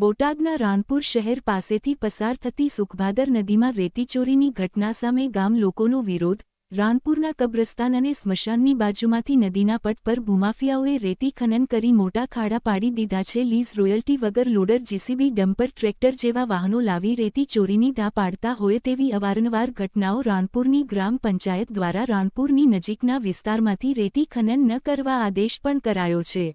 બોટાદના રાણપુર શહેર પાસેથી પસાર થતી સુખભાદર નદીમાં રેતીચોરીની ઘટના સામે ગામ લોકોનો વિરોધ, રાણપુરના કબ્રસ્તાન અને સ્મશાનની બાજુમાંથી નદીના પટ પર ભૂમાફિયાઓએ રેતી ખનન કરી મોટા ખાડા પાડી દીધા છે. લીઝ રોયલ્ટી વગર લોડર જીસીબી ડમ્પર ટ્રેક્ટર જેવા વાહનો લાવી રેતી ચોરીની ધા પાડતા હોય તેવી અવારનવાર ઘટનાઓ રાણપુરની ગ્રામ પંચાયત દ્વારા રાણપુરની નજીકના વિસ્તારમાંથી રેતી ખનન ન કરવા આદેશ પણ કરાયો છે.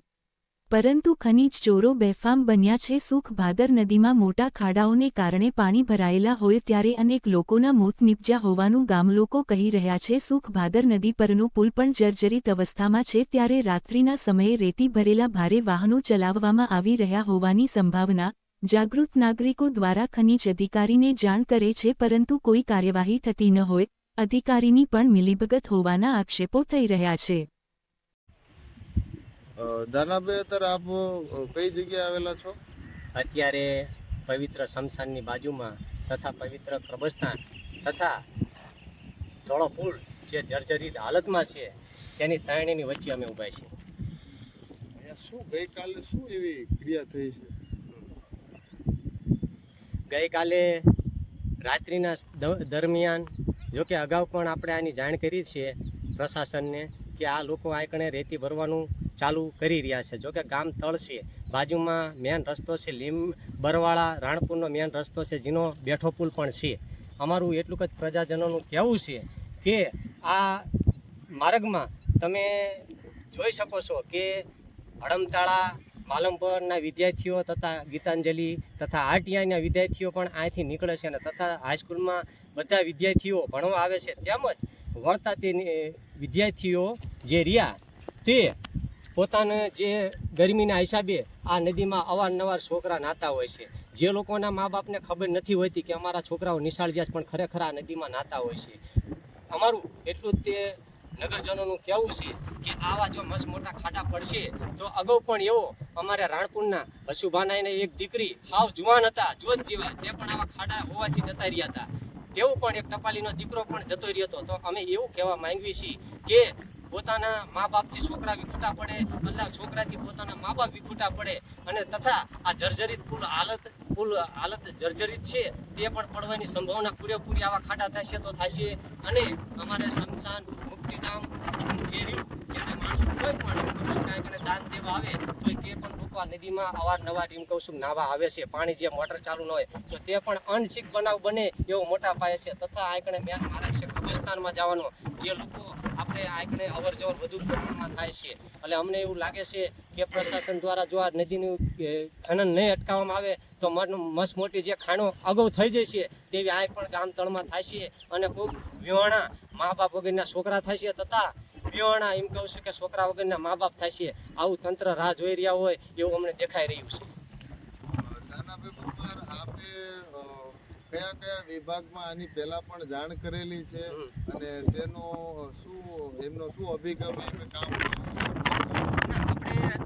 પરંતુ ખનીજ ચોરો બેફામ બન્યા છે. સુખ ભાદર નદીમાં મોટા ખાડાઓને કારણે પાણી ભરાયેલા હોય ત્યારે અનેક લોકોના મોત નીપજ્યા હોવાનું ગામલોકો કહી રહ્યા છે. સુખ ભાદર નદી પરનો પુલ પણ જર્જરિત અવસ્થામાં છે. ત્યારે રાત્રિના સમયે રેતી ભરેલા ભારે વાહનો ચલાવવામાં આવી રહ્યા હોવાની સંભાવના જાગૃત નાગરિકો દ્વારા ખનીજ અધિકારીને જાણ કરે છે. પરંતુ કોઈ કાર્યવાહી થતી ન હોય. અધિકારીની પણ મિલીભગત હોવાના આક્ષેપો થઈ રહ્યા છે. દાનાભાઈ અત્યારે આપ કઈ જગ્યાએ આવેલા છો? અત્યારે પવિત્ર શમશાનની બાજુમાં તથા પવિત્ર કબ્રસ્તાન તથા ધોળો પુલ જે જર્જરિત હાલતમાં છે તેની ત્રણેયની વચ્ચે અમે ઊભા છીએ. શું ગઈકાલે શું એવી ક્રિયા થઈ છે? ગઈકાલે રાત્રિના દરમિયાન જોકે અગાઉ પણ આપણે આની જાણ કરી છે પ્રશાસનને કે આ લોકો આંકણે રેતી ભરવાનું ચાલુ કરી રહ્યા છે. જોકે ગામ તળ છે, બાજુમાં મેન રસ્તો છે લીમ બરવાળા, રાણપુરનો મેન રસ્તો છે જેનો બેઠો પુલ પણ છે. અમારું એટલું જ પ્રજાજનોનું કહેવું છે કે આ માર્ગમાં તમે જોઈ શકો છો કે હડમતાળા, માલમપરના વિદ્યાર્થીઓ તથા ગીતાંજલિ તથા આરટીઆઈના વિદ્યાર્થીઓ પણ અહીંથી નીકળે છે અને તથા હાઈસ્કૂલમાં બધા વિદ્યાર્થીઓ ભણવા આવે છે. તેમજ વળતા તે વિદ્યાર્થીઓ જે રહ્યા તે પોતાને જે ગરમીના હિસાબે આ નદીમાં અવારનવાર છોકરા નાતા હોય છે. જે લોકોના મા બાપને ખબર નથી હોતી કે અમારા છોકરાઓ નિશાળ જ્યાં પણ ખરેખર આ નદીમાં નાતા હોય છે. અમારું એટલું તે નગરજનોનું કહેવું છે કે આવા જો મસ્ત મોટા ખાડા પડશે, તો અગાઉ પણ એવો અમારા રાણપુરના હસુભાનાઈને એક દીકરી હાવ જુવાન હતા જોત જેવા, તે પણ આવા ખાડા હોવાથી જતા રહ્યા હતા. તેવું પણ એક ટપાલીનો દીકરો પણ જતો રહ્યો હતો. તો અમે એવું કહેવા માંગીએ છીએ કે પોતાના મા બાપથી છોકરા વિખૂટા પડે અલ્લા છોકરાથી પોતાના મા બાપ વિખૂટા પડે અને તથા આ જર્જરિત પુલ હાલત પુલ હાલત જર્જરિત છે તે પણ પડવાની સંભાવના પૂરેપૂરી આવા ખાડા થશે તો થશે અને અમારે શમશાન મુક્તિધામ જે રહ્યું કોઈ પણ દાન દેવા આવે, તો તે પણ લોકો આ નદીમાં અવારનવાર એમ કહું નાવા આવે છે. પાણી જે મોટર ચાલુ હોય, તો તે પણ અનસિક બનાવ બને એવો મોટા પાયે છે. તથા આંકડે મેન માર્ગ છે કબ્રસ્તાનમાં જવાનો, જે લોકો આપણે આંકડે અવર જવર વધુ પ્રમાણમાં થાય છે. એટલે અમને એવું લાગે છે કે પ્રશાસન દ્વારા જો આ નદીનું ખનન નહીં અટકાવવામાં આવે, તો મસ્ત મોટી જે ખાણો અગાઉ થઈ જશે તેવી આ પણ ગામ તળમાં થાય છે. અને ખૂબ વિવાણા મા બાપ વગરના છોકરા થાય છે તથા વિવાણા એમ કહું છું કે છોકરા વગરના મા બાપ થાય છે. આવું તંત્ર રાહ જોઈ રહ્યા હોય એવું અમને દેખાઈ રહ્યું છે. કયા કયા વિભાગમાં આની પહેલા પણ જાણ કરેલી છે અને તેનો શું એમનો શું અભિગમ કામ આપણે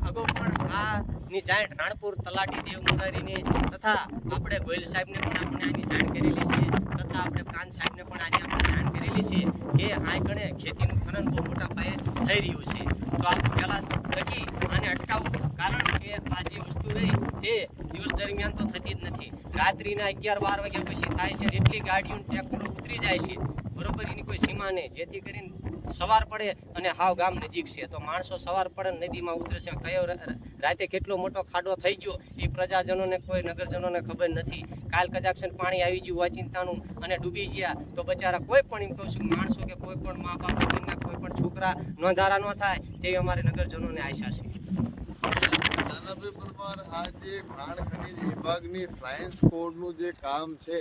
અગાઉ પણ આની જાણ રાણપુર તલાટી દેવ મુરારીને તથા આપણે ગોયલ સાહેબને પણ આપણે આની જાણ કરેલી છે તથા આપણે પ્રાંત સાહેબને પણ આની આપણે જાણ કરેલી છે કે આ કણે ખેતીનું ખનન બહુ મોટા પાયે થઈ રહ્યું છે. તો આ પહેલાં થકી આને અટકાવવું કારણ કે આ જે વસ્તુ રહી તે દિવસ દરમિયાન તો થતી જ નથી. રાત્રિના અગિયાર બાર વાગ્યા પછી થાય છે એટલી ગાડીઓનું ટ્રેક્ટરો ઉતરી જાય છે, બરોબર, એની કોઈ સીમા નહીં. જેથી કરીને સવાર પડે અને હાવ ગામ નજીક છે. તો માણસો સવાર પડે નદીમાં ઉતરે છે. કયો રાતે કેટલો મોટો ખાડો થઈ ગયો, એ પ્રજાજનોને કોઈ નગરજનોને ખબર નથી. કાલ કદાચ પાણી આવી ગયું અચિંતાનું અને ડૂબી ગયા, તો બચારા કોઈ પણ એમ કહું છું માણસો કે કોઈ પણ મા બાપ કોઈ પણ છોકરા નોંધારા ન થાય, તેવી અમારે નગરજનોને આશા છે. પરમાર આ જે ખાણ ખનીજ વિભાગની ફ્લાઇંગ સ્કોડનું જે કામ છે